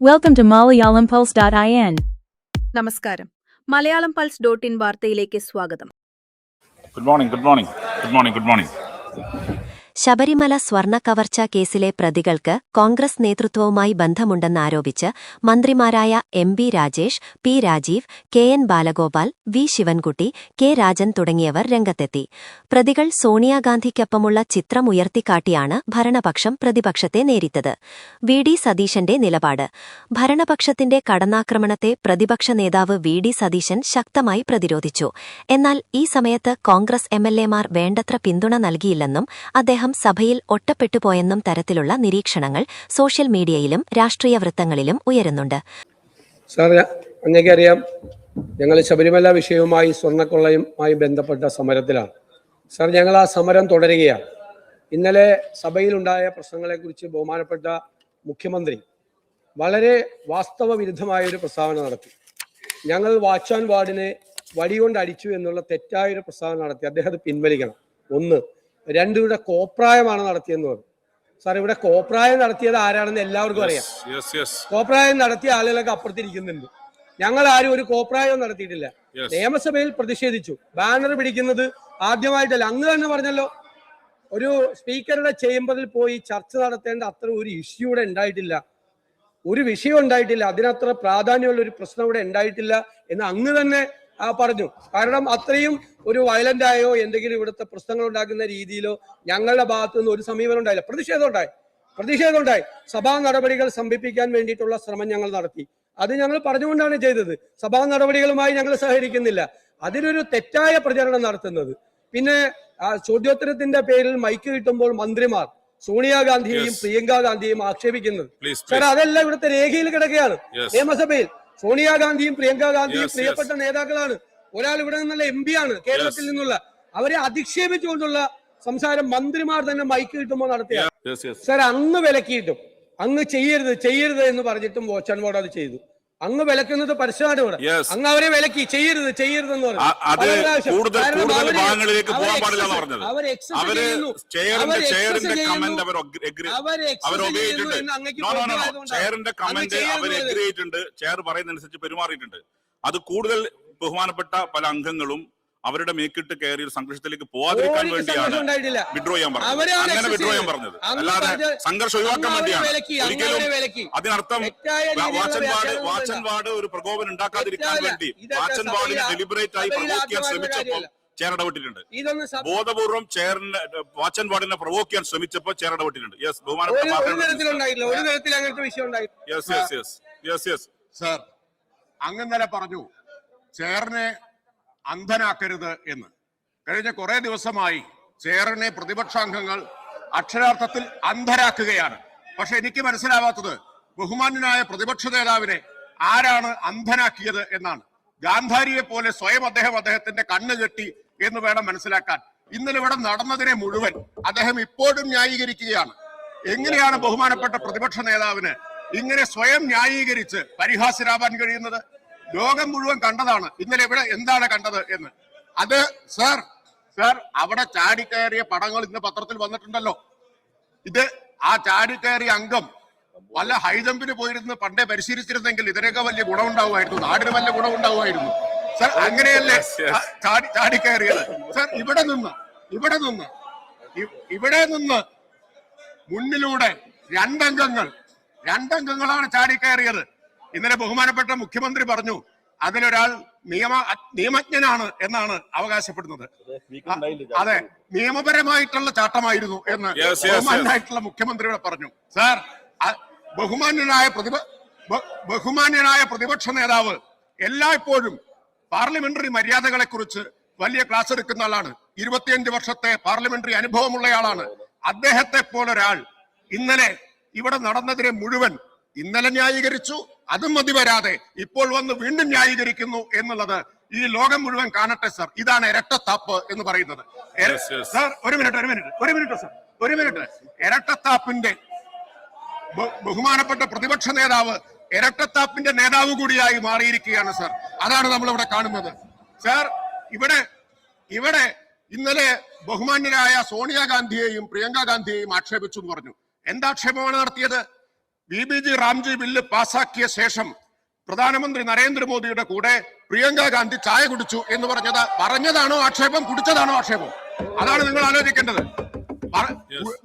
Welcome to MalayalamPulse.in. നമസ്കാരം Malayalam pulse dot in വാർത്തയിലേക്ക് സ്വാഗതം good morning good morning good morning good morning Sabarimala സ്വർണ കവർച്ച കേസിലെ പ്രതികൾക്ക് കോൺഗ്രസ് നേതൃത്വവുമായി ബന്ധമുണ്ടെന്നാരോപിച്ച് മന്ത്രിമാരായ M B Rajesh P Rajeev K N Balagopal V Sivankutty K Rajan തുടങ്ങിയവർ രംഗത്തെത്തി. പ്രതികൾ സോണിയാഗാന്ധിക്കൊപ്പമുള്ള ചിത്രം ഉയർത്തിക്കാട്ടിയാണ് ഭരണപക്ഷം പ്രതിപക്ഷത്തെ നേരിട്ടത്. വി ഡി സതീശന്റെ നിലപാട്. ഭരണപക്ഷത്തിന്റെ കടന്നാക്രമണത്തെ പ്രതിപക്ഷ നേതാവ് വി ഡി സതീശൻ ശക്തമായി പ്രതിരോധിച്ചു. എന്നാൽ ഈ സമയത്ത് കോൺഗ്രസ് എംഎൽഎമാർ വേണ്ടത്ര പിന്തുണ നൽകിയില്ലെന്നും അദ്ദേഹം സഭയിൽ ഒറ്റപ്പെട്ടുപോയെന്നും തരത്തിലുള്ള നിരീക്ഷണങ്ങൾ സോഷ്യൽ മീഡിയയിലും രാഷ്ട്രീയ വൃത്തങ്ങളിലും ഉയരുന്നുണ്ട്. അങ്ങേക്കറിയാം ഞങ്ങൾ ശബരിമല വിഷയവുമായി സ്വർണക്കൊള്ളയുമായി ബന്ധപ്പെട്ട സമരത്തിലാണ്. സാർ ഞങ്ങൾ ആ സമരം തുടരുകയാണ്. ഇന്നലെ സഭയിലുണ്ടായ പ്രശ്നങ്ങളെക്കുറിച്ച് ബഹുമാനപ്പെട്ട മുഖ്യമന്ത്രി വളരെ വാസ്തവ വിരുദ്ധമായ ഒരു പ്രസ്താവന നടത്തി. ഞങ്ങൾ വാച്ച് ആൻഡ് വാർഡിനെ വടികൊണ്ട് അടിച്ചു എന്നുള്ള തെറ്റായ ഒരു പ്രസ്താവന നടത്തി. അദ്ദേഹം അത് പിൻവലിക്കണം. ഒന്ന് രണ്ട് ഇവിടെ കോപ്രായമാണ് നടത്തിയെന്ന് പറഞ്ഞു. സാർ ഇവിടെ കോപ്രായം നടത്തിയത് ആരാണെന്ന് എല്ലാവർക്കും അറിയാം. കോപ്രായം നടത്തിയ ആളുകളൊക്കെ അപ്പുറത്തിരിക്കുന്നുണ്ട്. ഞങ്ങൾ ആരും ഒരു കോപ്രായവും നടത്തിയിട്ടില്ല. നിയമസഭയിൽ പ്രതിഷേധിച്ചു. ബാനർ പിടിക്കുന്നത് ആദ്യമായിട്ടല്ല. അങ്ങ് തന്നെ പറഞ്ഞല്ലോ. ഒരു സ്പീക്കറുടെ ചേംബറിൽ പോയി ചർച്ച നടത്തേണ്ട അത്ര ഒരു ഇഷ്യൂ ഇവിടെ ഉണ്ടായിട്ടില്ല. ഒരു വിഷയം ഉണ്ടായിട്ടില്ല. അതിനത്ര പ്രാധാന്യമുള്ള ഒരു പ്രശ്നം ഇവിടെ ഉണ്ടായിട്ടില്ല എന്ന് അങ്ങ് തന്നെ പറഞ്ഞു. കാരണം അത്രയും ഒരു വയലന്റ് ആയോ എന്തെങ്കിലും ഇവിടുത്തെ പ്രശ്നങ്ങൾ ഉണ്ടാക്കുന്ന രീതിയിലോ ഞങ്ങളുടെ ഭാഗത്തു നിന്ന് ഒരു സമീപനം ഉണ്ടായില്ല. പ്രതിഷേധം ഉണ്ടായി. പ്രതിഷേധം ഉണ്ടായി. സഭാ നടപടികൾ സംഭിപ്പിക്കാൻ വേണ്ടിയിട്ടുള്ള ശ്രമം ഞങ്ങൾ നടത്തി. അത് ഞങ്ങൾ പറഞ്ഞുകൊണ്ടാണ് ചെയ്തത്. സഭാ നടപടികളുമായി ഞങ്ങൾ സഹകരിക്കുന്നില്ല. അതിനൊരു തെറ്റായ പ്രചരണം നടത്തുന്നത്. പിന്നെ ചോദ്യോത്തരത്തിന്റെ പേരിൽ മൈക്ക് കിട്ടുമ്പോൾ മന്ത്രിമാർ സോണിയാഗാന്ധിയെയും. പ്രിയങ്ക ഗാന്ധിയെയും ആക്ഷേപിക്കുന്നത്. സാർ അതെല്ലാം ഇവിടുത്തെ രേഖയിൽ കിടക്കുകയാണ്. നിയമസഭയിൽ. സോണിയാഗാന്ധിയും പ്രിയങ്ക ഗാന്ധിയും പ്രിയപ്പെട്ട നേതാക്കളാണ്. ഒരാൾ ഇവിടെ നിന്നുള്ള എം ആണ് കേരളത്തിൽ നിന്നുള്ള. അവരെ അധിക്ഷേപിച്ചുകൊണ്ടുള്ള സംസാരം മന്ത്രിമാർ തന്നെ മൈക്ക് കിട്ടുമ്പോൾ നടത്തിയ സർ അന്ന് വിലക്കിയിട്ടും. അങ്ങ് ചെയ്യരുത് ചെയ്യരുത് എന്ന് പറഞ്ഞിട്ടും വാച്ച് ആൻഡ് വോട്ട് അത് ചെയ്തു. അങ്ങ് വിലക്കുന്നത് Yes. അങ്ങ് അവരെ വിലക്കി. ചെയ്യരുത് ചെയ്യരുത് എന്ന് പറഞ്ഞു ചെയ്യുന്നു. ചെയ്യുന്നു. അവർ ചെയ്യുന്നു എന്ന് അങ്ങേക്ക് അവർ എന്ന് ചെയർ പറയുന്നതനുസരിച്ച് പെരുമാറിയിട്ടുണ്ട്. അത് കൂടുതൽ ബഹുമാനപ്പെട്ട പല അംഗങ്ങളും അവരുടെ മേക്കിട്ട് കയറി ഒരു സംഘർഷത്തിലേക്ക് പോവാതിരിക്കാൻ വേണ്ടിയാണ് വിഡ്രോ ചെയ്യാൻ പറഞ്ഞത്. അങ്ങനെ വിഡ്രോ ചെയ്യാൻ. പറഞ്ഞത്. അല്ലാതെ സംഘർഷം ഒഴിവാക്കാൻ വേണ്ടിയാണ്. ഒരിക്കലും അതിനർത്ഥം വാച്ചൻ വാർഡ്. വാച്ചൻ വാർഡ് ഒരു പ്രകോപനം ഉണ്ടാക്കാതിരിക്കാൻ വേണ്ടി വാച്ചൻ വാർഡിനെ ഡെലിബറേറ്റ് ആയി പ്രകോപിക്കാൻ പ്രൊവോക്ക് ചെയ്യാൻ ശ്രമിച്ചപ്പോൾ ചേർ ചെയർ ഇടപെട്ടിട്ടുണ്ട് ബോധപൂർവം ചെയറിനെ വാച്ചൻ വാർഡിനെ പ്രൊവോക്ക് ചെയ്യാൻ ശ്രമിച്ചപ്പോൾ ചെയർ ഇടപെട്ടിട്ടുണ്ട് യെസ് ബഹുമാനപ്പെട്ട yes yes yes yes yes sir അങ്ങ് പറഞ്ഞു ചെയറിനെ അന്ധനാക്കരുത് എന്ന്. കഴിഞ്ഞ കുറെ ദിവസമായി ചേറിനെ പ്രതിപക്ഷാംഗങ്ങൾ അക്ഷരാർത്ഥത്തിൽ അന്ധരാക്കുകയാണ്. പക്ഷെ എനിക്ക് മനസ്സിലാവാത്തത് ബഹുമാന്യനായ പ്രതിപക്ഷ നേതാവിനെ ആരാണ് അന്ധനാക്കിയത് എന്നാണ്. ഗാന്ധാരിയെ പോലെ സ്വയം അദ്ദേഹം അദ്ദേഹത്തിന്റെ കണ്ണ് കെട്ടി എന്ന് വേണം മനസ്സിലാക്കാൻ. ഇന്നലെ ഇവിടെ നടന്നതിനെ മുഴുവൻ അദ്ദേഹം ഇപ്പോഴും ന്യായീകരിക്കുകയാണ്. എങ്ങനെയാണ് ബഹുമാനപ്പെട്ട പ്രതിപക്ഷ നേതാവിന് ഇങ്ങനെ സ്വയം ന്യായീകരിച്ച് പരിഹാസ്യരാവാൻ കഴിയുന്നത്? ലോകം മുഴുവൻ കണ്ടതാണ്. ഇന്നലെ ഇവിടെ എന്താണ് കണ്ടത് എന്ന്. അത് സർ സർ അവിടെ ചാടിക്കയറിയ പടങ്ങൾ ഇന്ന് പത്രത്തിൽ വന്നിട്ടുണ്ടല്ലോ. ഇത് ആ ചാടിക്കയറിയ അംഗം വല്ല ഹൈജമ്പിന് പോയിരുന്ന് പണ്ടേ പരിശീലിച്ചിരുന്നെങ്കിൽ ഇതിനൊക്കെ വലിയ ഗുണമുണ്ടാവുമായിരുന്നു. നാടിന് വലിയ ഗുണമുണ്ടാവുമായിരുന്നു. സർ അങ്ങനെയല്ലേ. ചാടി ചാടിക്കയറിയത് സർ ഇവിടെ നിന്ന് ഇവിടെ നിന്ന് ഇവിടെ നിന്ന് മുന്നിലൂടെ രണ്ടംഗങ്ങൾ രണ്ടംഗങ്ങളാണ് ചാടിക്കയറിയത് ഇന്നലെ ബഹുമാനപ്പെട്ട മുഖ്യമന്ത്രി പറഞ്ഞു അതിലൊരാൾ നിയമ നിയമജ്ഞനാണ് എന്നാണ് അവകാശപ്പെടുന്നത്. അതെ നിയമപരമായിട്ടുള്ള ചാട്ടമായിരുന്നു എന്ന്. ബഹുമാനായിട്ടുള്ള മുഖ്യമന്ത്രിയോട് പറഞ്ഞു. സാർ ബഹുമാന്യനായ പ്രതിപ ബഹുമാന്യനായ പ്രതിപക്ഷ നേതാവ് എല്ലായ്പ്പോഴും പാർലമെന്ററി മര്യാദകളെ കുറിച്ച് വലിയ ക്ലാസ് എടുക്കുന്ന ആളാണ്. ഇരുപത്തിയഞ്ച് വർഷത്തെ പാർലമെന്ററി അനുഭവമുള്ളയാളാണ് അദ്ദേഹത്തെ പോലൊരാൾ ഇന്നലെ ഇവിടെ നടന്നതിനെ മുഴുവൻ ഇന്നലെ ന്യായീകരിച്ചു അതും മതി വരാതെ ഇപ്പോൾ വന്ന് വീണ്ടും ന്യായീകരിക്കുന്നു എന്നുള്ളത് ഈ ലോകം മുഴുവൻ കാണട്ടെ സർ. ഇതാണ് ഇരട്ടത്താപ്പ് എന്ന് പറയുന്നത്. സർ ഒരു മിനിറ്റ് ഒരു മിനിറ്റ് ഒരു മിനിറ്റ് സർ. ഒരു മിനിറ്റ്. ഇരട്ടത്താപ്പിന്റെ ബഹുമാനപ്പെട്ട പ്രതിപക്ഷ നേതാവ് ഇരട്ടത്താപ്പിന്റെ നേതാവ് കൂടിയായി മാറിയിരിക്കുകയാണ് സർ. അതാണ് നമ്മൾ ഇവിടെ കാണുന്നത്. സർ ഇവിടെ ഇവിടെ ഇന്നലെ ബഹുമാന്യരായ സോണിയാഗാന്ധിയെയും പ്രിയങ്ക ഗാന്ധിയെയും ആക്ഷേപിച്ചു എന്ന് പറഞ്ഞു. എന്താക്ഷേപമാണ് നടത്തിയത്? B B G Ramji bill പാസാക്കിയ ശേഷം പ്രധാനമന്ത്രി നരേന്ദ്രമോദിയുടെ കൂടെ പ്രിയങ്ക ഗാന്ധി ചായ കുടിച്ചു എന്ന് പറഞ്ഞത് പറഞ്ഞതാണോ ആക്ഷേപം? കുടിച്ചതാണോ ആക്ഷേപം? അതാണ് നിങ്ങൾ ആലോചിക്കേണ്ടത്.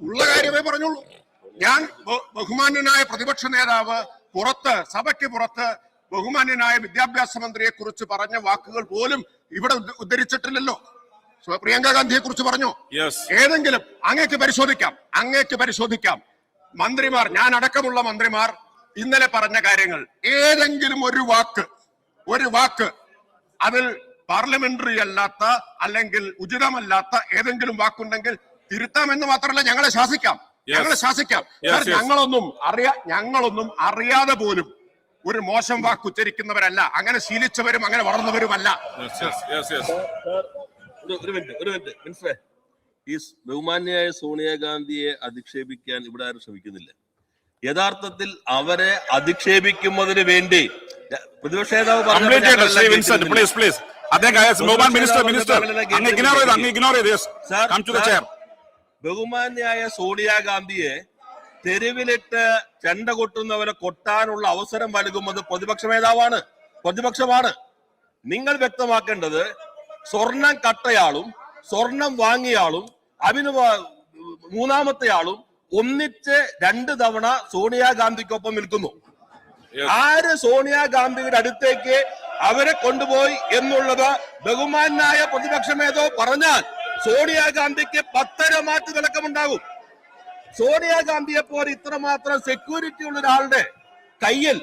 ഉള്ള കാര്യമേ പറഞ്ഞോളൂ. ഞാൻ ബഹു- ബഹുമാന്യനായ പ്രതിപക്ഷ നേതാവ് പുറത്ത് സഭയ്ക്ക് പുറത്ത് ബഹുമാന്യനായ വിദ്യാഭ്യാസ മന്ത്രിയെ കുറിച്ച് പറഞ്ഞ വാക്കുകൾ പോലും ഇവിടെ ഉദ്ധരിച്ചിട്ടില്ലല്ലോ. പ്രിയങ്ക ഗാന്ധിയെ കുറിച്ച് പറഞ്ഞോ ഏതെങ്കിലും അങ്ങേക്ക് പരിശോധിക്കാം. അങ്ങേക്ക് പരിശോധിക്കാം. മന്ത്രിമാർ ഞാൻ അടക്കമുള്ള മന്ത്രിമാർ ഇന്നലെ പറഞ്ഞ കാര്യങ്ങൾ. ഏതെങ്കിലും ഒരു വാക്ക് ഒരു വാക്ക് അതിൽ പാർലമെന്ററി അല്ലാത്ത അല്ലെങ്കിൽ ഉചിതമല്ലാത്ത ഏതെങ്കിലും വാക്കുണ്ടെങ്കിൽ തിരുത്താമെന്ന് മാത്രമല്ല ഞങ്ങളെ ശാസിക്കാം. ഞങ്ങളെ ശാസിക്കാം. ഞങ്ങളൊന്നും അറിയാ ഞങ്ങളൊന്നും അറിയാതെ പോലും ഒരു മോശം വാക്ക് ഉച്ചരിക്കുന്നവരല്ല. അങ്ങനെ ശീലിച്ചവരും അങ്ങനെ വളർന്നവരുമല്ല. യെസ് യെസ് യെസ് യെസ് ഒരു ഒരു മിനിറ്റ് ഒരു മിനിറ്റ് മനസ്സിലായി ഈ ബഹുമാന്യായ സോണിയാഗാന്ധിയെ അധിക്ഷേപിക്കാൻ ഇവിടെ ആരും ശ്രമിക്കുന്നില്ല. യഥാർത്ഥത്തിൽ അവരെ അധിക്ഷേപിക്കുന്നതിന് വേണ്ടി പ്രതിപക്ഷ നേതാവ് ബഹുമാന്യായ സോണിയാഗാന്ധിയെ തെരുവിലിട്ട് ചെണ്ട കൊട്ടുന്നവരെ കൊട്ടാനുള്ള അവസരം നൽകുന്നത് പ്രതിപക്ഷ നേതാവാണ് പ്രതിപക്ഷമാണ്. നിങ്ങൾ വ്യക്തമാക്കേണ്ടത് സ്വർണം കട്ടയാളും സ്വർണം വാങ്ങിയാളും അതിന് മൂന്നാമത്തെ ആളും ഒന്നിച്ച് രണ്ട് തവണ സോണിയാഗാന്ധിക്കൊപ്പം നിൽക്കുന്നു. ആര് സോണിയാഗാന്ധിയുടെ അടുത്തേക്ക് അവരെ കൊണ്ടുപോയി എന്നുള്ളത് ബഹുമാനായ പ്രതിപക്ഷം ഏതോ പറഞ്ഞാൽ സോണിയാഗാന്ധിക്ക് പത്തര മാറ്റ് വിലക്കമുണ്ടാകും സോണിയാഗാന്ധിയെ പോലെ ഇത്രമാത്രം സെക്യൂരിറ്റി ഉള്ള ഒരാളുടെ കയ്യിൽ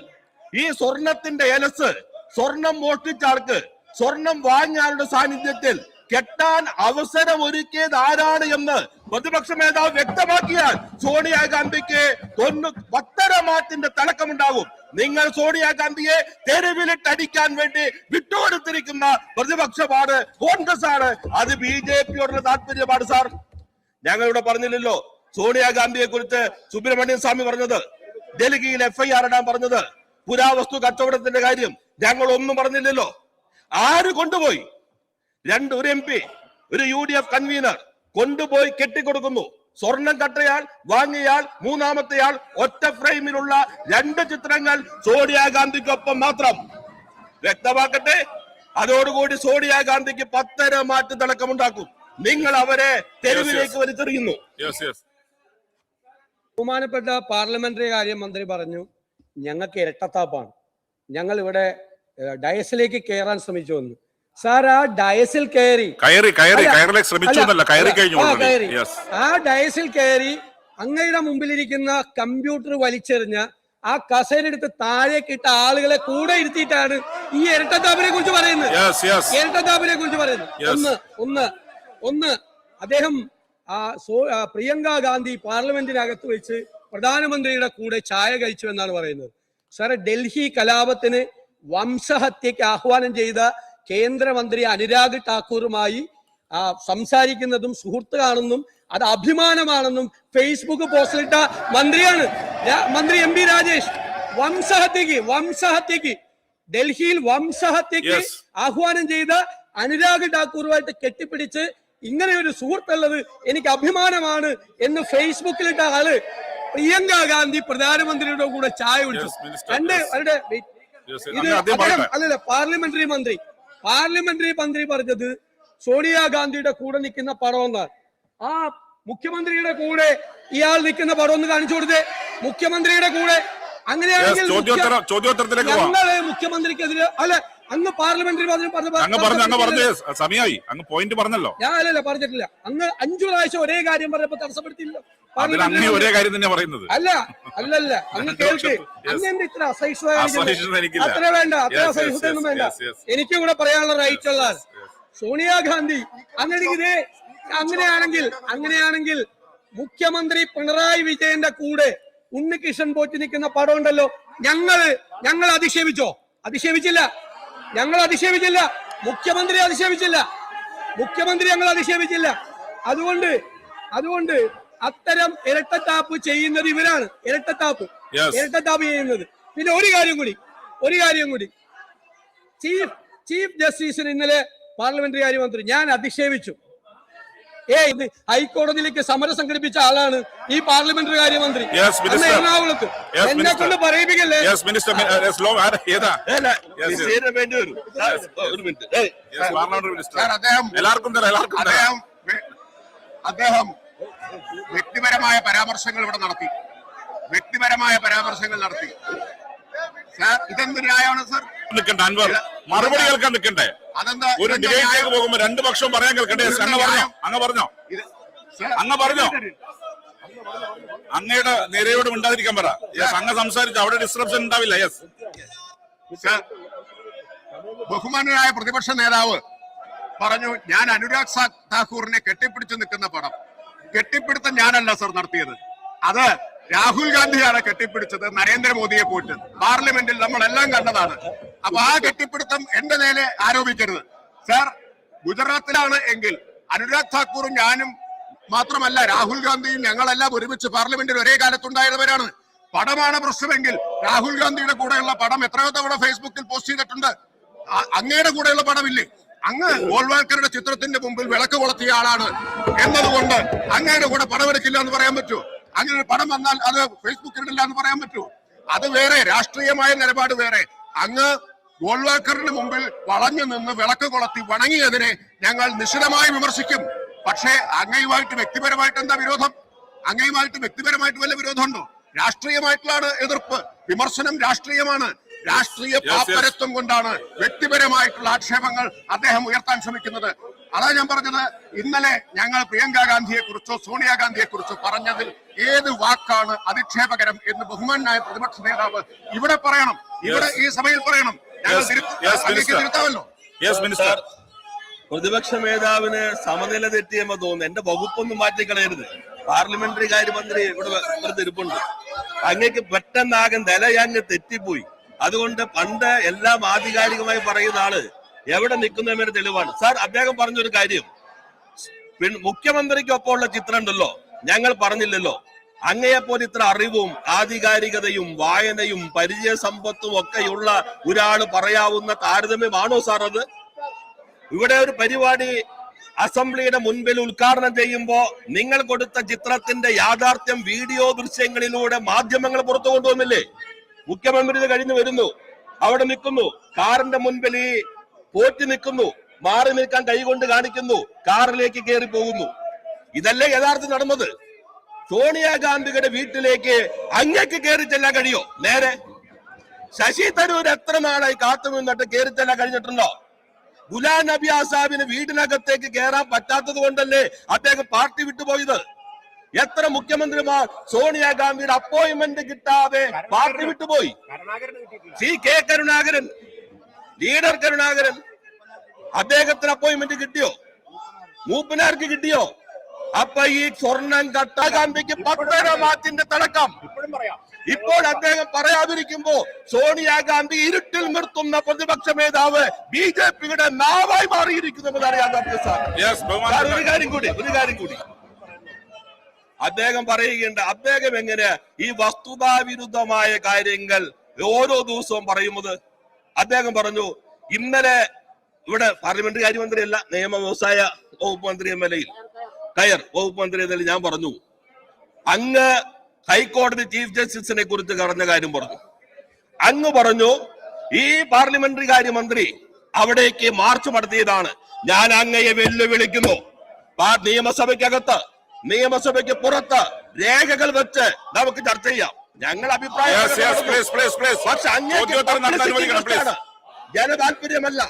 ഈ സ്വർണത്തിന്റെ എലസ് സ്വർണം മോഷ്ടിച്ച ആൾക്ക് സ്വർണം വാങ്ങിയ ആളുടെ സാന്നിധ്യത്തിൽ കെട്ടാൻ അവസരം ഒരുക്കിയത് ആരാണ് എന്ന് പ്രതിപക്ഷ നേതാവ് വ്യക്തമാക്കിയാൽ സോണിയാഗാന്ധിക്ക് തൊണ്ണൂ പത്തര മാറ്റിന്റെ തിളക്കമുണ്ടാകും നിങ്ങൾ സോണിയാഗാന്ധിയെ തെരുവിലിട്ടടിക്കാൻ വേണ്ടി വിട്ടുകൊടുത്തിരിക്കുന്ന പ്രതിപക്ഷമാണ് കോൺഗ്രസ് ആണ് അത് ബി ജെ പിയോടുള്ള താല്പര്യമാണ് സാർ. ഞങ്ങൾ ഇവിടെ പറഞ്ഞില്ലല്ലോ സോണിയാഗാന്ധിയെ കുറിച്ച് സുബ്രഹ്മണ്യൻ സ്വാമി പറഞ്ഞത് ഡൽഹിയിൽ എഫ് ഐ ആർ ഇടാൻ പറഞ്ഞത് പുരാവസ്തു കച്ചവടത്തിന്റെ കാര്യം ഞങ്ങൾ ഒന്നും പറഞ്ഞില്ലല്ലോ. ആര് കൊണ്ടുപോയി? രണ്ട് ഒരു എം പി ഒരു യു ഡി എഫ് കൺവീനർ കൊണ്ടുപോയി കെട്ടിക്കൊടുക്കുന്നു. സ്വർണം കട്ടയാൾ വാങ്ങിയാൽ മൂന്നാമത്തെയാൾ ഒറ്റ ഫ്രെയിമിലുള്ള രണ്ട് ചിത്രങ്ങൾ സോണിയാഗാന്ധിക്കൊപ്പം മാത്രം. വ്യക്തമാക്കട്ടെ? അതോടുകൂടി സോണിയാഗാന്ധിക്ക് പത്തര മാറ്റ് തിളക്കമുണ്ടാക്കും. നിങ്ങൾ അവരെ തെരുവിലേക്ക് വലിച്ചെറിയുന്നു. ബഹുമാനപ്പെട്ട പാർലമെന്ററി കാര്യ മന്ത്രി പറഞ്ഞു ഞങ്ങൾക്ക് ഇരട്ടത്താപ്പാണ്. ഞങ്ങൾ ഇവിടെ ഡയസിലേക്ക് കയറാൻ ശ്രമിച്ചു വന്നു. സാർ ആ ഡയസിൽ കയറി. കയറി കയറി കയറിലേക്ക് ശ്രമിച്ചു എന്നല്ല കയറി അല്ല, കഴിഞ്ഞു ആ, യെസ് ആ ഡയസിൽ കയറി അങ്ങയുടെ മുമ്പിലിരിക്കുന്ന കമ്പ്യൂട്ടർ വലിച്ചെറിഞ്ഞ ആ കസേരെടുത്ത് താഴേക്ക് ഇട്ട ആളുകളെ കൂടെ ഇരുത്തിയിട്ടാണ് ഈ ഇരട്ടത്താപ്പിനെ കുറിച്ച് പറയുന്നത്. ഇരട്ടത്താപ്പിനെ കുറിച്ച് പറയുന്നത്. ഒന്ന് ഒന്ന് ഒന്ന് അദ്ദേഹം ആ സോ ആ, പ്രിയങ്ക ഗാന്ധി പാർലമെന്റിനകത്ത് വെച്ച് പ്രധാനമന്ത്രിയുടെ കൂടെ ചായ കഴിച്ചു എന്നാണ് പറയുന്നത്. സാറെ ഡൽഹി കലാപത്തിന് വംശഹത്യക്ക് ആഹ്വാനം ചെയ്ത കേന്ദ്രമന്ത്രി അനുരാഗ് ഠാക്കൂറുമായി സംസാരിക്കുന്നതും സുഹൃത്തുക്കാണെന്നും അത് അഭിമാനമാണെന്നും ഫേസ്ബുക്ക് ഇട്ട മന്ത്രിയാണ്. മന്ത്രി എം പി രാജേഷ് വംശഹത്യക്ക് വംശഹത്യക്ക് ഡൽഹിയിൽ വംശഹത്യക്ക് ആഹ്വാനം ചെയ്ത അനുരാഗ് ഠാക്കൂറുമായിട്ട് കെട്ടിപ്പിടിച്ച് ഇങ്ങനെ ഒരു സുഹൃത്തുള്ളത് എനിക്ക് അഭിമാനമാണ് എന്ന് ഫേസ്ബുക്കിലിട്ട ആൾ പ്രിയങ്ക ഗാന്ധി പ്രധാനമന്ത്രിയുടെ കൂടെ ചായ കുടിച്ചു. രണ്ട്. അവരുടെ. അല്ലല്ല പാർലമെന്ററി മന്ത്രി. പാർലമെന്ററി മന്ത്രി പറഞ്ഞത് സോണിയാഗാന്ധിയുടെ കൂടെ നിൽക്കുന്ന പടം എന്നാണ് ആ മുഖ്യമന്ത്രിയുടെ കൂടെ ഇയാൾ നിൽക്കുന്ന പടം ഒന്ന് കാണിച്ചു കൊടുത്തേ. മുഖ്യമന്ത്രിയുടെ കൂടെ. അങ്ങനെയാണെങ്കിൽ ഞങ്ങൾ മുഖ്യമന്ത്രിക്കെതിരെ അല്ല അങ്ങ് പാർലമെന്ററി അങ്ങ് പറഞ്ഞു അങ്ങ് പറഞ്ഞു. സമയമായി അങ്ങ് പോയിന്റ് പറഞ്ഞല്ലോ. ഞാൻ അല്ലല്ല പറഞ്ഞിട്ടില്ല. അങ്ങ് അഞ്ചു പ്രാവശ്യം ഒരേ കാര്യം പറഞ്ഞപ്പോ തടസ്സപ്പെടുത്തിയില്ല. ഒരേ കാര്യം തന്നെ പറയുന്നത്. അല്ല അല്ലല്ല. അങ്ങ് കേൾക്ക്. അങ്ങ് എന്ത് ഇത്ര അസഹിഷ്ണുത അത്ര വേണ്ട അത്ര അസഹിഷ്ണുതയൊന്നും വേണ്ട. എനിക്ക് കൂടെ പറയാനുള്ള റൈറ്റ് ഉള്ള. സോണിയാഗാന്ധി. അങ്ങനെ ഇതേ അങ്ങനെയാണെങ്കിൽ അങ്ങനെയാണെങ്കിൽ മുഖ്യമന്ത്രി പിണറായി വിജയന്റെ കൂടെ ഉണ്ണികൃഷ്ണൻ പോറ്റി നിൽക്കുന്ന പടം ഉണ്ടല്ലോ ഞങ്ങൾ ഞങ്ങൾ അധിക്ഷേപിച്ചോ? അധിക്ഷേപിച്ചില്ല. ഞങ്ങൾ അധിക്ഷേപിച്ചില്ല. മുഖ്യമന്ത്രി അധിക്ഷേപിച്ചില്ല. മുഖ്യമന്ത്രി ഞങ്ങൾ അധിക്ഷേപിച്ചില്ല. അതുകൊണ്ട് അതുകൊണ്ട് അത്തരം ഇരട്ടത്താപ്പ് ചെയ്യുന്നത് ഇവരാണ്. ഇരട്ടത്താപ്പ്. ഇരട്ടത്താപ്പ് ചെയ്യുന്നത്. പിന്നെ ഒരു കാര്യം കൂടി ഒരു കാര്യം കൂടി. ചീഫ് ചീഫ് ജസ്റ്റിസിന് ഇന്നലെ പാർലമെന്ററി കാര്യമന്ത്രി ഞാൻ അധിക്ഷേപിച്ചു. ഏ ഇത് ഹൈക്കോടതിയിലേക്ക് സമരം സംഘടിപ്പിച്ച ആളാണ് ഈ പാർലമെന്ററി കാര്യമന്ത്രി. എറണാകുളത്ത് എന്നെ. കൊണ്ട് പറയിപ്പിക്കല്ലേ? എല്ലാവർക്കും അദ്ദേഹം വ്യക്തിപരമായ പരാമർശങ്ങൾ ഇവിടെ നടത്തി. വ്യക്തിപരമായ പരാമർശങ്ങൾ നടത്തി. സാർ ഇതെന്ത് ന്യായമാണ് സാർ? നിൽക്കണ്ട അൻവർ. മറുപടി കേൾക്കാൻ നിൽക്കണ്ടേ? അതെന്താ? ഒരു ഡിബേറ്റ്? പോകുമ്പോ രണ്ടു പക്ഷവും പറയാൻ കേൾക്കണ്ടേ? അങ്ങ് പറഞ്ഞോ അങ്ങ് പറഞ്ഞോ. അങ്ങ് പറഞ്ഞോ. അങ്ങയുടെ നിരയോട് ഉണ്ടാതിരിക്കാൻ പറ. യെസ് അങ്ങ് സംസാരിച്ചു. അവിടെ ഡിസ്ട്രപ്ഷൻ ഉണ്ടാവില്ല. യെസ് ബഹുമാനായ ബഹുമാനനായ പ്രതിപക്ഷ നേതാവ് പറഞ്ഞു ഞാൻ അനുരാഗ് താക്കൂറിനെ കെട്ടിപ്പിടിച്ചു നിൽക്കുന്ന പടം. കെട്ടിപ്പിടുത്തം ഞാനല്ല സർ നടത്തിയത്. അത് രാഹുൽ ഗാന്ധിയാണ് കെട്ടിപ്പിടിച്ചത് നരേന്ദ്രമോദിയെ പോയിട്ട്. പാർലമെന്റിൽ നമ്മളെല്ലാം കണ്ടതാണ്. അപ്പൊ ആ കെട്ടിപ്പിടുത്തം എന്റെ നേരെ ആരോപിക്കരുത്. സാർ ഗുജറാത്തിലാണ് എങ്കിൽ അനുരാഗ് താക്കൂറും ഞാനും മാത്രമല്ല രാഹുൽ ഗാന്ധിയും ഞങ്ങളെല്ലാം ഒരുമിച്ച് പാർലമെന്റിൽ ഒരേ കാലത്തുണ്ടായവരാണ് പടമാണ് പ്രശ്നമെങ്കിൽ രാഹുൽ ഗാന്ധിയുടെ കൂടെയുള്ള പടം എത്രയോ തവണ ഫേസ്ബുക്കിൽ പോസ്റ്റ് ചെയ്തിട്ടുണ്ട്. അങ്ങയുടെ കൂടെയുള്ള പടമില്ലേ? അങ്ങ് ഗോൾവാൾക്കറുടെ ചിത്രത്തിന്റെ മുമ്പിൽ വിളക്ക് കൊളുത്തിയ ആളാണ്. എന്നതുകൊണ്ട് അങ്ങയുടെ കൂടെ പടമെടുക്കില്ല എന്ന് പറയാൻ പറ്റുമോ? അങ്ങനെ ഒരു പടം വന്നാൽ അത് ഫേസ്ബുക്കിൽ ഇടില്ല എന്ന് പറയാൻ പറ്റുമോ? അത് വേറെ രാഷ്ട്രീയമായ നിലപാട് വേറെ. അങ്ങ് ഗോൾവാക്കറിന് മുമ്പിൽ വളഞ്ഞു നിന്ന് വിളക്ക് കൊളത്തി വണങ്ങിയതിനെ ഞങ്ങൾ നിശിതമായി വിമർശിക്കും. പക്ഷേ അങ്ങയുമായിട്ട് വ്യക്തിപരമായിട്ട് എന്താ വിരോധം? അങ്ങയുമായിട്ട് വ്യക്തിപരമായിട്ട് വല്ല വിരോധമുണ്ടോ? രാഷ്ട്രീയമായിട്ടുള്ളാണ് എതിർപ്പ്. വിമർശനം രാഷ്ട്രീയമാണ്. രാഷ്ട്രീയ. പാപ്പരത്വം കൊണ്ടാണ് വ്യക്തിപരമായിട്ടുള്ള ആക്ഷേപങ്ങൾ അദ്ദേഹം ഉയർത്താൻ ശ്രമിക്കുന്നത്. അതാ ഞാൻ പറഞ്ഞത്. ഇന്നലെ ഞങ്ങൾ പ്രിയങ്ക ഗാന്ധിയെ കുറിച്ചോ സോണിയാഗാന്ധിയെ കുറിച്ചോ പറഞ്ഞതിൽ ഏത് വാക്കാണ് അധിക്ഷേപകരം എന്ന് ബഹുമാനായ പ്രതിപക്ഷ നേതാവ് ഇവിടെ പറയണം. ഇവിടെ ഈ സഭയിൽ പറയണം. ഞങ്ങൾ. തിരുത്താമല്ലോ. പ്രതിപക്ഷ മേധാവിന് സമനില തെറ്റിയെന്ന് തോന്നുന്നു. എന്റെ വകുപ്പൊന്നും മാറ്റിക്കളയരുത്. പാർലമെന്ററി കാര്യമന്ത്രി ഇവിടെ ഇവിടെ ഇരിപ്പുണ്ട്. അങ്ങക്ക് പെട്ടെന്നാകെ നിലയങ്ങ് തെറ്റിപ്പോയി. അതുകൊണ്ട് പണ്ട് എല്ലാം ആധികാരികമായി പറയുന്ന ആൾ എവിടെ നിൽക്കുന്നതിന് തെളിവാണ്. സാർ അദ്ദേഹം പറഞ്ഞൊരു കാര്യം. മുഖ്യമന്ത്രിക്കൊപ്പം മുഖ്യമന്ത്രിക്കൊപ്പമുള്ള ചിത്രം ഉണ്ടല്ലോ ഞങ്ങൾ പറഞ്ഞില്ലല്ലോ. അങ്ങയെപ്പോലെ ഇത്ര അറിവും ആധികാരികതയും വായനയും പരിചയ സമ്പത്തും ഒക്കെയുള്ള ഒരാൾ പറയാവുന്ന താരതമ്യമാണോ സാർ അത്? ഇവിടെ ഒരു പരിപാടി അസംബ്ലിയുടെ മുൻപിൽ ഉദ്ഘാടനം ചെയ്യുമ്പോ നിങ്ങൾ കൊടുത്ത ചിത്രത്തിന്റെ യാഥാർത്ഥ്യം വീഡിയോ ദൃശ്യങ്ങളിലൂടെ മാധ്യമങ്ങൾ പുറത്തു കൊണ്ടുവന്നില്ലേ? മുഖ്യമന്ത്രി കഴിഞ്ഞു വരുന്നു. അവിടെ നിൽക്കുന്നു. കാറിന്റെ മുൻപിൽ ഈ പോറ്റി നിൽക്കുന്നു മാറി നിൽക്കാൻ കൈകൊണ്ട് കാണിക്കുന്നു കാറിലേക്ക് കയറി പോകുന്നു. ഇതല്ലേ യഥാർത്ഥം നടന്നത്? സോണിയാഗാന്ധിയുടെ വീട്ടിലേക്ക് അങ്ങക്ക് കയറി ചെല്ലാൻ കഴിയോ? നേരെ. ശശി തരൂർ എത്ര നാളായി കാത്തു നിന്നിട്ട് കയറി ചെല്ലാൻ കഴിഞ്ഞിട്ടുണ്ടോ? ഗുലാം നബി ആസാബിന് വീടിനകത്തേക്ക് കയറാൻ പറ്റാത്തത് കൊണ്ടല്ലേ അദ്ദേഹം പാർട്ടി വിട്ടുപോയത്? എത്ര മുഖ്യമന്ത്രിമാർ സോണിയാഗാന്ധിയുടെ അപ്പോയിന്റ്മെന്റ് കിട്ടാതെ പാർട്ടി വിട്ടുപോയി? C K Karunakaran leader Karunakaran അദ്ദേഹത്തിന് അപ്പോയിന്റ്മെന്റ് കിട്ടിയോ? മൂപ്പനാർക്ക് കിട്ടിയോ? അപ്പൊ ഈ സ്വർണം കട്ടാകാന്തിക്ക് പത്തര മാറ്റിന്റെ തുടക്കം. ഇപ്പോൾ അദ്ദേഹം പറയാതിരിക്കുമ്പോ സോണിയാഗാന്ധി ഇരുട്ടിൽ നിർത്തുന്ന പ്രതിപക്ഷ മേധാവ് ബി ജെ പിയുടെ നാവായി മാറിയിരിക്കുന്നു സാർ യെസ് സാർ ഒരു കാര്യം കൂടി ഒരു കാര്യം കൂടി. അദ്ദേഹം പറയുകയുണ്ട് അദ്ദേഹം എങ്ങനെ ഈ വസ്തുതാവിരുദ്ധമായ കാര്യങ്ങൾ ഓരോ ദിവസവും പറയുന്നത്? അദ്ദേഹം പറഞ്ഞു ഇന്നലെ ഇവിടെ പാർലമെന്ററി കാര്യമന്ത്രിയല്ല നിയമ വ്യവസായ വകുപ്പ് മന്ത്രി എം എൽ എയിൽ കയർ വകുപ്പ് മന്ത്രി എന്നതിൽ ഞാൻ പറഞ്ഞു അങ്ങ് ഹൈക്കോടതി ചീഫ് ജസ്റ്റിസിനെ കുറിച്ച് കടഞ്ഞ കാര്യം പറഞ്ഞു. അങ്ങ് പറഞ്ഞു ഈ പാർലമെന്ററി കാര്യമന്ത്രി അവിടേക്ക് മാർച്ച് നടത്തിയതാണ്. ഞാൻ അങ്ങയെ വെല്ലുവിളിക്കുന്നു. നിയമസഭയ്ക്കകത്ത് നിയമസഭയ്ക്ക് പുറത്ത് രേഖകൾ വെച്ച് നമുക്ക് ചർച്ച ചെയ്യാം. ഞങ്ങൾ അഭിപ്രായം പക്ഷെ. ജനതാല്പര്യമല്ല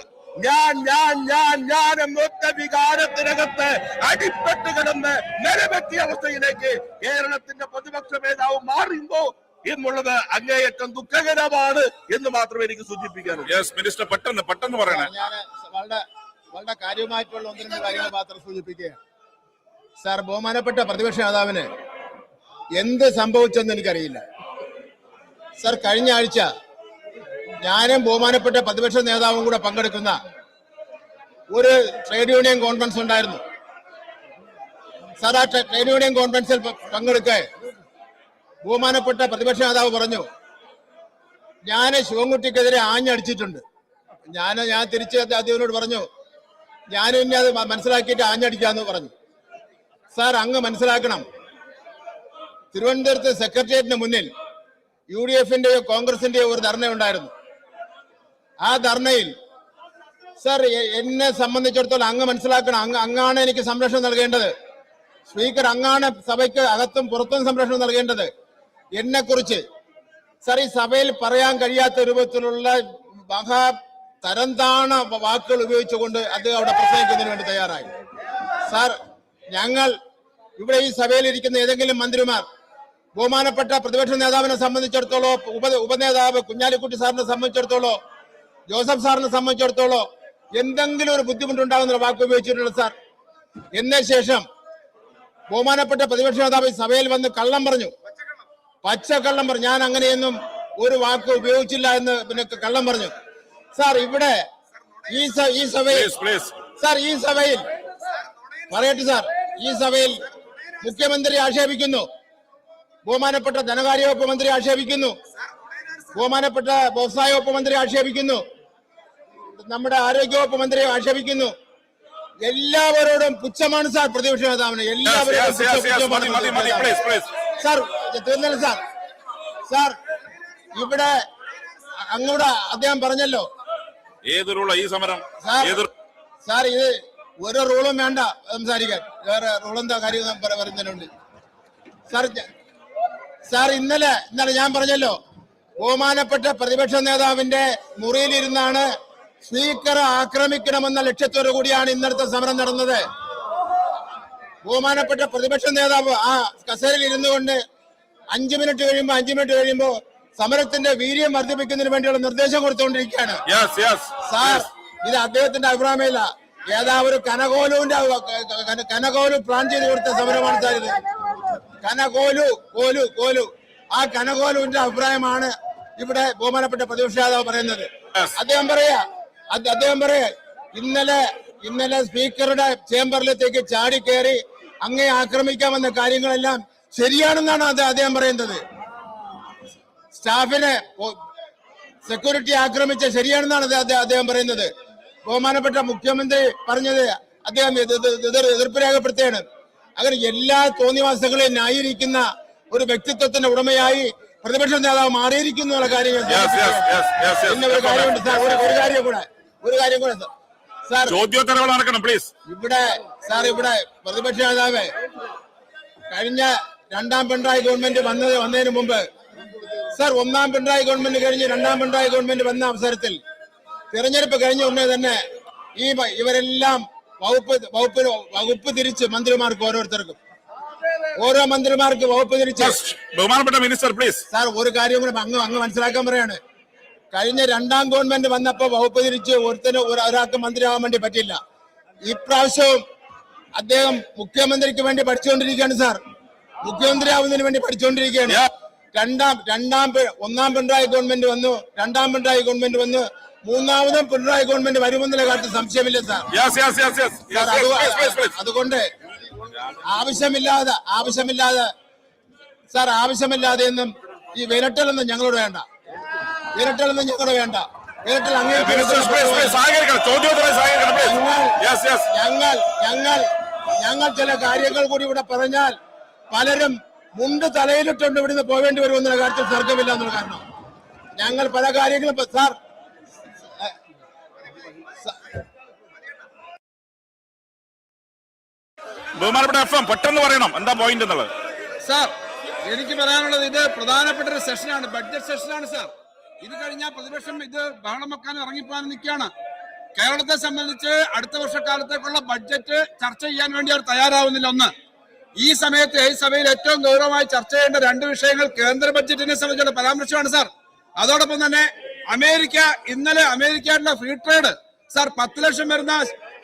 ഞാൻ ഞാൻ ഞാൻ ഞാൻ എന്നൊറ്റ വികാരത്തിനകത്ത് അടിപ്പെട്ട് കിടന്ന് നിലവെത്തിയ അവസ്ഥയിലേക്ക് കേരളത്തിന്റെ പ്രതിപക്ഷ നേതാവ് മാറുമ്പോ എന്നുള്ളത് അങ്ങേയറ്റം ദുഃഖകരമാണ് എന്ന് മാത്രമേ എനിക്ക് സൂചിപ്പിക്കാനുള്ളൂ. യെസ് മിനിസ്റ്റർ പെട്ടെന്ന് പെട്ടെന്ന് പറയണേ. ഞാൻ വളരെ വളരെ കാര്യമായിട്ടുള്ള ഒന്ന് രണ്ട് കാര്യങ്ങൾ മാത്രം സൂചിപ്പിക്കുകയാണ്. സാർ ബഹുമാനപ്പെട്ട പ്രതിപക്ഷ നേതാവിന് എന്ത് സംഭവിച്ചെന്ന് എനിക്കറിയില്ല. സാർ കഴിഞ്ഞ ആഴ്ച ഞാനും ബഹുമാനപ്പെട്ട പ്രതിപക്ഷ നേതാവും കൂടെ പങ്കെടുക്കുന്ന ഒരു ട്രേഡ് യൂണിയൻ കോൺഫറൻസ് ഉണ്ടായിരുന്നു. സാർ ആ ട്രേഡ് യൂണിയൻ കോൺഫറൻസിൽ പങ്കെടുക്കേ ബഹുമാനപ്പെട്ട പ്രതിപക്ഷ നേതാവ് പറഞ്ഞു ഞാൻ ശിവൻകുട്ടിക്കെതിരെ ആഞ്ഞടിച്ചിട്ടുണ്ട്. ഞാൻ ഞാൻ തിരിച്ച് അദ്ദേഹത്തിനോട് പറഞ്ഞു ഞാനും ഇനി അത് മനസ്സിലാക്കിയിട്ട് ആഞ്ഞടിക്കാന്ന് പറഞ്ഞു. സാർ അങ്ങ് മനസ്സിലാക്കണം തിരുവനന്തപുരത്ത് സെക്രട്ടേറിയറ്റിന് മുന്നിൽ യു ഡി എഫിന്റെയോ കോൺഗ്രസിന്റെയോ ഒരു ധർണ ഉണ്ടായിരുന്നു ആ ധർണയിൽ സർ എന്നെ സംബന്ധിച്ചിടത്തോളം അങ്ങ് മനസ്സിലാക്കണം. അങ്ങ് അങ്ങാണ് എനിക്ക് സംരക്ഷണം നൽകേണ്ടത്. സ്പീക്കർ അങ്ങാണ് സഭയ്ക്ക് അകത്തും പുറത്തും സംരക്ഷണം നൽകേണ്ടത്. എന്നെ കുറിച്ച് സർ ഈ സഭയിൽ പറയാൻ കഴിയാത്ത രൂപത്തിലുള്ള മഹാ തരംതാണ വാക്കുകൾ ഉപയോഗിച്ചുകൊണ്ട് അദ്ദേഹം അവിടെ പ്രസംഗിക്കുന്നതിന് വേണ്ടി തയ്യാറായി. സാർ ഞങ്ങൾ ഇവിടെ ഈ സഭയിൽ ഇരിക്കുന്ന ഏതെങ്കിലും മന്ത്രിമാർ ബഹുമാനപ്പെട്ട പ്രതിപക്ഷ നേതാവിനെ സംബന്ധിച്ചിടത്തോളം ഉപ ഉപനേതാവ് കുഞ്ഞാലിക്കുട്ടി സാറിനെ സംബന്ധിച്ചിടത്തോളം ജോസഫ് സാറിനെ സംബന്ധിച്ചിടത്തോളം എന്തെങ്കിലും ഒരു ബുദ്ധിമുട്ടുണ്ടാകുന്ന വാക്ക് ഉപയോഗിച്ചിട്ടുണ്ട് സാർ. എന്ന ശേഷം ബഹുമാനപ്പെട്ട പ്രതിപക്ഷ നേതാവ് ഈ സഭയിൽ വന്ന് കള്ളം പറഞ്ഞു. പച്ച കള്ളം പറഞ്ഞു. ഞാൻ അങ്ങനെയൊന്നും ഒരു വാക്ക് ഉപയോഗിച്ചില്ല എന്ന് പിന്നെ കള്ളം പറഞ്ഞു. സാർ ഇവിടെ ഈ ഈ സഭയിൽ സാർ ഈ സഭയിൽ പറയട്ടെ സാർ. ഈ സഭയിൽ മുഖ്യമന്ത്രി ആക്ഷേപിക്കുന്നു. ബഹുമാനപ്പെട്ട ധനകാര്യ വകുപ്പ് മന്ത്രി ആക്ഷേപിക്കുന്നു. ബഹുമാനപ്പെട്ട വ്യവസായ വകുപ്പ് മന്ത്രി ആക്ഷേപിക്കുന്നു. നമ്മുടെ ആരോഗ്യ വകുപ്പ് മന്ത്രി ആക്ഷേപിക്കുന്നു. എല്ലാവരോടും പുച്ഛമാണ് സാർ പ്രതിപക്ഷ നേതാവിന്. എല്ലാവരോടും സാർ തീർന്നല്ല സാർ. സാർ ഇവിടെ അങ്ങോട്ട് അദ്ദേഹം പറഞ്ഞല്ലോ. ഈ സമരം? സാർ ഇത് ഒരു റൂളും വേണ്ട. സംസാരിക്കാൻ. വേറെ റൂളെന്താ കാര്യം പറയുന്നതിനുണ്ട്. സാർ സാർ ഇന്നലെ ഇന്നലെ ഞാൻ പറഞ്ഞല്ലോ ബഹുമാനപ്പെട്ട പ്രതിപക്ഷ നേതാവിന്റെ മുറിയിലിരുന്നാണ് സ്പീക്കറെ ആക്രമിക്കണമെന്ന ലക്ഷ്യത്തോടു കൂടിയാണ് ഇന്നലത്തെ സമരം നടന്നത്. ബഹുമാനപ്പെട്ട പ്രതിപക്ഷ നേതാവ് ആ കസേരയിൽ ഇരുന്നു കൊണ്ട് അഞ്ചു മിനിറ്റ് കഴിയുമ്പോ അഞ്ചു മിനിറ്റ് കഴിയുമ്പോ സമരത്തിന്റെ വീര്യം വർദ്ധിപ്പിക്കുന്നതിന് വേണ്ടിയുള്ള നിർദ്ദേശം കൊടുത്തുകൊണ്ടിരിക്കുകയാണ്. സാർ ഇത് അദ്ദേഹത്തിന്റെ അഭിപ്രായമില്ല. ഏതാ ഒരു കനകോലുവിന്റെ കന- കനകോലു പ്ലാൻ ചെയ്ത് കൊടുത്ത സമരമാണ് സാർ ഇത്. കനകോലു കോലു കോലു ആ കനകോലുവിന്റെ അഭിപ്രായമാണ് ഇവിടെ ബഹുമാനപ്പെട്ട പ്രതിപക്ഷ നേതാവ് പറയുന്നത്. അദ്ദേഹം പറയാ അദ്ദേഹം പറയാ ഇന്നലെ ഇന്നലെ സ്പീക്കറുടെ ചേംബറിലത്തേക്ക് ചാടി കയറി അങ്ങേ ആക്രമിക്കാമെന്ന കാര്യങ്ങളെല്ലാം ശരിയാണെന്നാണ് അത് അദ്ദേഹം പറയുന്നത്. സ്റ്റാഫിനെ സെക്യൂരിറ്റി ആക്രമിച്ച ശരിയാണെന്നാണ് അദ്ദേഹം- പറയുന്നത്. ബഹുമാനപ്പെട്ട മുഖ്യമന്ത്രി പറഞ്ഞത് അദ്ദേഹം എതിർപ്പ് രേഖപ്പെടുത്തുകയാണ്. അങ്ങനെ എല്ലാ തോന്നിവാസങ്ങളെയും ന്യായീകരിക്കുന്ന ഒരു വ്യക്തിത്വത്തിന്റെ ഉടമയായി പ്രതിപക്ഷ നേതാവ് മാറിയിരിക്കുന്നു എന്നുള്ള കാര്യം പിന്നെ ഒരു കാര്യമുണ്ട് സാർ. ഒരു ഒരു കാര്യം കൂടെ ഒരു കാര്യം കൂടെ സാർ. ചോദ്യോത്തരവ് നടക്കണം പ്ലീസ് ഇവിടെ സാർ ഇവിടെ പ്രതിപക്ഷ നേതാവ് കഴിഞ്ഞ രണ്ടാം പിണറായി ഗവൺമെന്റ് വന്നത് വന്നതിന് മുമ്പ് സാർ ഒന്നാം പിണറായി ഗവൺമെന്റ് കഴിഞ്ഞ് രണ്ടാം പിണറായി ഗവൺമെന്റ് വന്ന അവസരത്തിൽ തിരഞ്ഞെടുപ്പ് കഴിഞ്ഞ ഉടനെ തന്നെ ഈ ഇവരെല്ലാം വകുപ്പ് വകുപ്പ് വകുപ്പ് തിരിച്ച് മന്ത്രിമാർക്ക് ഓരോരുത്തർക്കും. ഓരോ മന്ത്രിമാർക്ക് വകുപ്പ് തിരിച്ച്. ബഹുമാനപ്പെട്ട മിനിസ്റ്റർ പ്ലീസ് സാർ ഒരു കാര്യം കൂടെ അങ്ങ് അങ്ങ് മനസ്സിലാക്കാൻ പറയാണ്. കഴിഞ്ഞ രണ്ടാം ഗവൺമെന്റ് വന്നപ്പോ വകുപ്പ് തിരിച്ച് ഒരുത്തിന് ഒരു- ഒരാൾക്ക് മന്ത്രിയാവാൻ വേണ്ടി പറ്റില്ല ഇപ്രാവശ്യവും അദ്ദേഹം മുഖ്യമന്ത്രിക്ക് വേണ്ടി പഠിച്ചുകൊണ്ടിരിക്കുകയാണ് സാർ. മുഖ്യമന്ത്രി ആവുന്നതിന് വേണ്ടി പഠിച്ചുകൊണ്ടിരിക്കുകയാണ്. രണ്ടാം രണ്ടാം ഒന്നാം പിണറായി ഗവൺമെന്റ് വന്നു രണ്ടാം പിണറായി ഗവൺമെന്റ് വന്നു മൂന്നാമതും പിണറായി ഗവൺമെന്റ് വരുമെന്നുള്ള കാര്യത്തിൽ സംശയമില്ല സാർ. അതുകൊണ്ട് ആവശ്യമില്ലാതെ ആവശ്യമില്ലാതെ സാർ ആവശ്യമില്ലാതെ എന്നും ഈ വിരട്ടലൊന്നും ഞങ്ങളോട് വേണ്ട. വിരട്ടലൊന്നും ഞങ്ങളോട് വേണ്ട. വിരട്ടൽ അങ്ങനെ ഞങ്ങൾ ഞങ്ങൾ ഞങ്ങൾ ചില കാര്യങ്ങൾ കൂടി ഇവിടെ പറഞ്ഞാൽ പലരും മുണ്ട് തലയിലിട്ടുണ്ട് ഇവിടുന്ന് പോവേണ്ടി വരുമെന്നുള്ള കാര്യത്തിൽ തർക്കമില്ല എന്നുള്ള കാരണം. ഞങ്ങൾ പല കാര്യങ്ങളും സാർ ബഹുമാനപ്പെട്ട എഫ് എം പെട്ടെന്ന് പറയണം. എന്താ പോയിന്റ് എന്നുള്ളത്? സാർ എനിക്ക് പറയാനുള്ളത് ഇത് പ്രധാനപ്പെട്ട ഒരു സെഷനാണ് ബഡ്ജറ്റ് സെഷനാണ് സാർ. ഇത് കഴിഞ്ഞാൽ പ്രതിപക്ഷം ഇത് ബഹളം വെക്കാൻ ഇറങ്ങിപ്പോകാൻ നിൽക്കുകയാണ്. കേരളത്തെ സംബന്ധിച്ച് അടുത്ത വർഷക്കാലത്തേക്കുള്ള ബഡ്ജറ്റ് ചർച്ച ചെയ്യാൻ വേണ്ടി അവർ തയ്യാറാവുന്നില്ല. ഒന്ന് ഈ സമയത്ത് ഈ സഭയിൽ ഏറ്റവും ഗൗരവമായി ചർച്ച ചെയ്യേണ്ട രണ്ട് വിഷയങ്ങൾ കേന്ദ്ര ബഡ്ജറ്റിനെ സംബന്ധിച്ചുള്ള പരാമർശമാണ് സാർ. അതോടൊപ്പം തന്നെ അമേരിക്ക ഇന്നലെ അമേരിക്കയുടെ ഫ്രീ ട്രേഡ് സാർ പത്ത് ലക്ഷം വരുന്ന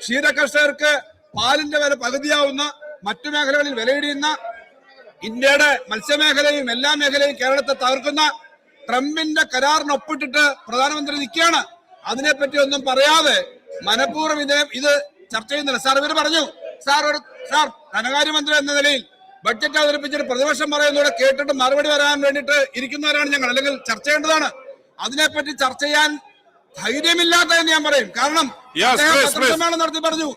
ക്ഷീര കർഷകർക്ക് പാലിന്റെ വില പകുതിയാവുന്ന മറ്റു മേഖലകളിൽ വിലയിടിയുന്ന ഇന്ത്യയുടെ മത്സ്യമേഖലയും എല്ലാ മേഖലയും കേരളത്തെ തകർക്കുന്ന ട്രംപിന്റെ കരാറിന് ഒപ്പിട്ടിട്ട് പ്രധാനമന്ത്രി നിൽക്കുകയാണ്. അതിനെപ്പറ്റി ഒന്നും പറയാതെ മനഃപൂർവം ഇതിനെ ഇത് ചർച്ച ചെയ്യുന്നില്ല. സാർ ഇവർ പറഞ്ഞു സാർ ഒരു സാർ ധനകാര്യമന്ത്രി എന്ന നിലയിൽ ബഡ്ജറ്റ് അവതരിപ്പിച്ചിട്ട് പ്രതിപക്ഷം പറയുന്നതോടെ കേട്ടിട്ട് മറുപടി വരാൻ വേണ്ടിയിട്ട് ഇരിക്കുന്നവരാണ് ഞങ്ങൾ. അല്ലെങ്കിൽ ചർച്ച ചെയ്യേണ്ടതാണ്. അതിനെപ്പറ്റി ചർച്ച ചെയ്യാൻ ധൈര്യമില്ലാത്ത എന്ന് ഞാൻ പറയും. കാരണം. പത്രസമ്മേളനം നടത്തി പറഞ്ഞു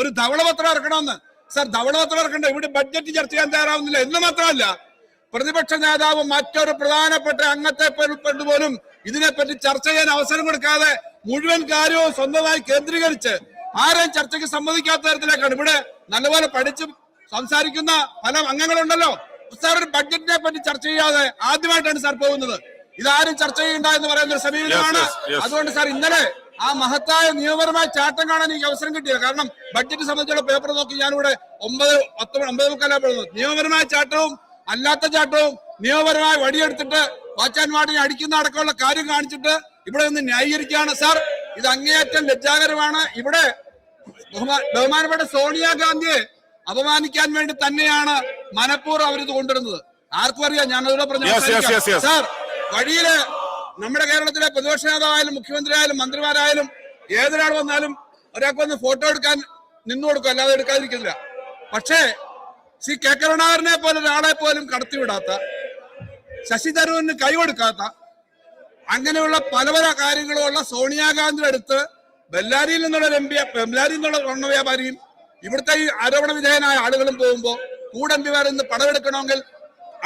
ഒരു ധവളപത്രം ഇറക്കണമെന്ന്. സാർ ഇറക്കണ്ട? ഇവിടെ ബഡ്ജറ്റ് ചർച്ച ചെയ്യാൻ തയ്യാറാവുന്നില്ല. എന്ന് മാത്രമല്ല പ്രതിപക്ഷ നേതാവ് മറ്റൊരു പ്രധാനപ്പെട്ട അംഗത്തെ പോലും ഇതിനെപ്പറ്റി ചർച്ച ചെയ്യാൻ അവസരം കൊടുക്കാതെ മുഴുവൻ കാര്യവും സ്വന്തമായി കേന്ദ്രീകരിച്ച് ആരെയും ചർച്ചയ്ക്ക് സമ്മതിക്കാത്ത തരത്തിലേക്കാണ്. ഇവിടെ നല്ലപോലെ പഠിച്ച് സംസാരിക്കുന്ന പല അംഗങ്ങളുണ്ടല്ലോ. സാർ ഒരു ബഡ്ജറ്റിനെ പറ്റി ചർച്ച ചെയ്യാതെ ആദ്യമായിട്ടാണ് സാർ പോകുന്നത്. ഇതാരും ചർച്ച ചെയ്യണ്ട എന്ന് പറയുന്ന ഒരു സമീപനമാണ്. അതുകൊണ്ട് സാർ ഇന്നലെ ആ മഹത്തായ നിയമപരമായ ചാട്ടം കാണാൻ എനിക്ക് അവസരം കിട്ടിയത് കാരണം ബഡ്ജറ്റ് സംബന്ധിച്ചുള്ള പേപ്പർ നോക്കി ഞാനിവിടെ ഒമ്പത് പത്ത് ഒമ്പത് മുക്കാലാ പറയുന്നത്. നിയമപരമായ ചാട്ടവും അല്ലാത്ത ചാട്ടവും നിയമപരമായ വടിയെടുത്തിട്ട് വാച്ചാൻ വാർഡിനെ അടിക്കുന്ന അടക്കമുള്ള കാര്യം കാണിച്ചിട്ട് ഇവിടെ നിന്ന് ന്യായീകരിക്കുകയാണ് സാർ. ഇത് അങ്ങേയറ്റം ലജ്ജാകരമാണ്. ഇവിടെ ബഹുമാ- ബഹുമാനപ്പെട്ട സോണിയാഗാന്ധിയെ അപമാനിക്കാൻ വേണ്ടി തന്നെയാണ് മനഃപൂർവം അവരിത് കൊണ്ടുവരുന്നത്. ആർക്കും അറിയാം. ഞാൻ അതിലൂടെ പറഞ്ഞു. സാർ വഴിയിൽ നമ്മുടെ കേരളത്തിലെ പ്രതിപക്ഷ നേതാവായാലും മുഖ്യമന്ത്രിയായാലും മന്ത്രിമാരായാലും ഏതൊരാൾ വന്നാലും ഒരാൾക്ക് വന്ന് ഫോട്ടോ എടുക്കാൻ നിന്നു കൊടുക്കും അല്ലാതെ എടുക്കാതിരിക്കില്ല പക്ഷേ ശ്രീ കെ കരുണാകരനെ പോലെ ഒരാളെ പോലും കടത്തിവിടാത്ത ശശി തരൂരിന് കൈകൊടുക്കാത്ത അങ്ങനെയുള്ള പല പല കാര്യങ്ങളുമുള്ള സോണിയാഗാന്ധിയുടെ അടുത്ത് ബെല്ലാരിയിൽ നിന്നുള്ള എം പി ബെല്ലാരിയിൽ നിന്നുള്ള സ്വർണ വ്യാപാരിയും ഇവിടുത്തെ ഈ ആരോപണ വിധേയനായ ആളുകളും പോകുമ്പോൾ കൂടെ എം പിമാരിൽ നിന്ന് പടമെടുക്കണമെങ്കിൽ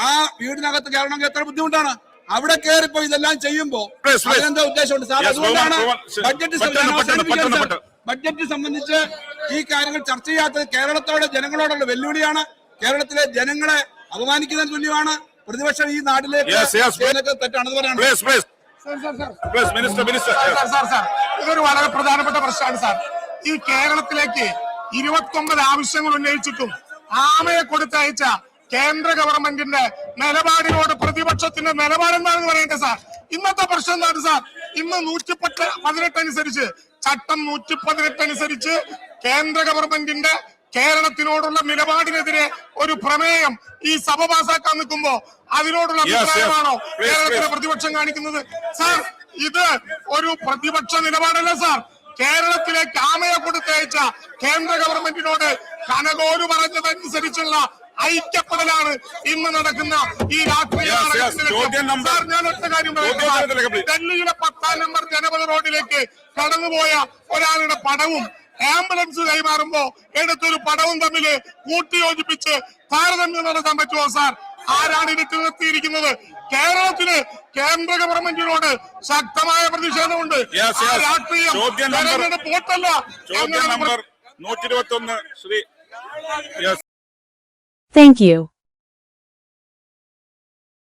ആ വീടിനകത്ത് കയറണമെങ്കിൽ എത്ര ബുദ്ധിമുട്ടാണ്? അവിടെ കേറിപ്പോ ഇതെല്ലാം ചെയ്യുമ്പോ Please, please. അതിനെന്താ ഉദ്ദേശമുണ്ട്? സാർ അതുകൊണ്ടാണ്. ബഡ്ജറ്റ്. ബഡ്ജറ്റ് സംബന്ധിച്ച് ഈ കാര്യങ്ങൾ ചർച്ച ചെയ്യാത്തത് കേരളത്തോടെ ജനങ്ങളോടുള്ള വെല്ലുവിളിയാണ്. കേരളത്തിലെ ജനങ്ങളെ അപമാനിക്കുന്നതിന് തുല്യമാണ്. പ്രതിപക്ഷം ഈ നാട്ടിലേക്ക് തെറ്റാണെന്ന് പറയുന്നത് please please please minister minister sir sir sir ഇതൊരു വളരെ പ്രധാനപ്പെട്ട പ്രശ്നമാണ് സാർ ഈ കേരളത്തിലേക്ക് ഇരുപത്തി ഒമ്പത് ആവശ്യങ്ങൾ ഉന്നയിച്ചിട്ടും ആമയെ കൊടുത്തയച്ച കേന്ദ്ര ഗവൺമെന്റിന്റെ നിലപാടിനോട് പ്രതിപക്ഷത്തിന്റെ നിലപാട് എന്താണെന്ന് പറയേണ്ടത് സാർ? ഇന്നത്തെ പ്രശ്നം എന്താണ് സാർ? ഇന്ന് നൂറ്റി പത്ത് പതിനെട്ട് അനുസരിച്ച് ചട്ടം നൂറ്റി പതിനെട്ട് അനുസരിച്ച് കേന്ദ്ര ഗവൺമെന്റിന്റെ കേരളത്തിനോടുള്ള നിലപാടിനെതിരെ ഒരു പ്രമേയം ഈ സഭ പാസാക്കാൻ നിൽക്കുമ്പോ അതിനോടുള്ള. അഭിപ്രായമാണോ കേരളത്തിലെ പ്രതിപക്ഷം കാണിക്കുന്നത്? സാർ ഇത് ഒരു പ്രതിപക്ഷ നിലപാടല്ല സാർ. കേരളത്തിലെ ക്യാമയെ കൊടുത്തയച്ച കേന്ദ്ര ഗവൺമെന്റിനോട് കനകോൽ പറഞ്ഞതനുസരിച്ചുള്ള ഐക്യപ്പെടലാണ്. ഇന്ന് നടക്കുന്ന ഈ രാഷ്ട്രീയ ഞാൻ ഒറ്റ കാര്യം ഡൽഹിയിലെ പത്താം നമ്പർ ജനപഥ റോഡിലേക്ക് കടന്നുപോയ ഒരാളുടെ പടവും ആംബുലൻസ് കൈമാറുമ്പോ എടുത്തൊരു പടവും തമ്മിൽ കൂട്ടിയോജിപ്പിച്ച് താരതമ്യം നടത്താൻ പറ്റുമോ സാർ? ആരാണ് ഇതിട്ട് നിർത്തിയിരിക്കുന്നത്? കേരളത്തിൽ കേന്ദ്ര ഗവൺമെന്റിനോട് ശക്തമായ പ്രതിഷേധമുണ്ട്. രാഷ്ട്രീയം തെരഞ്ഞെടുപ്പ് വോട്ടല്ല. നൂറ്റി ഇരുപത്തി ഒന്ന് ശ്രീ Thank you.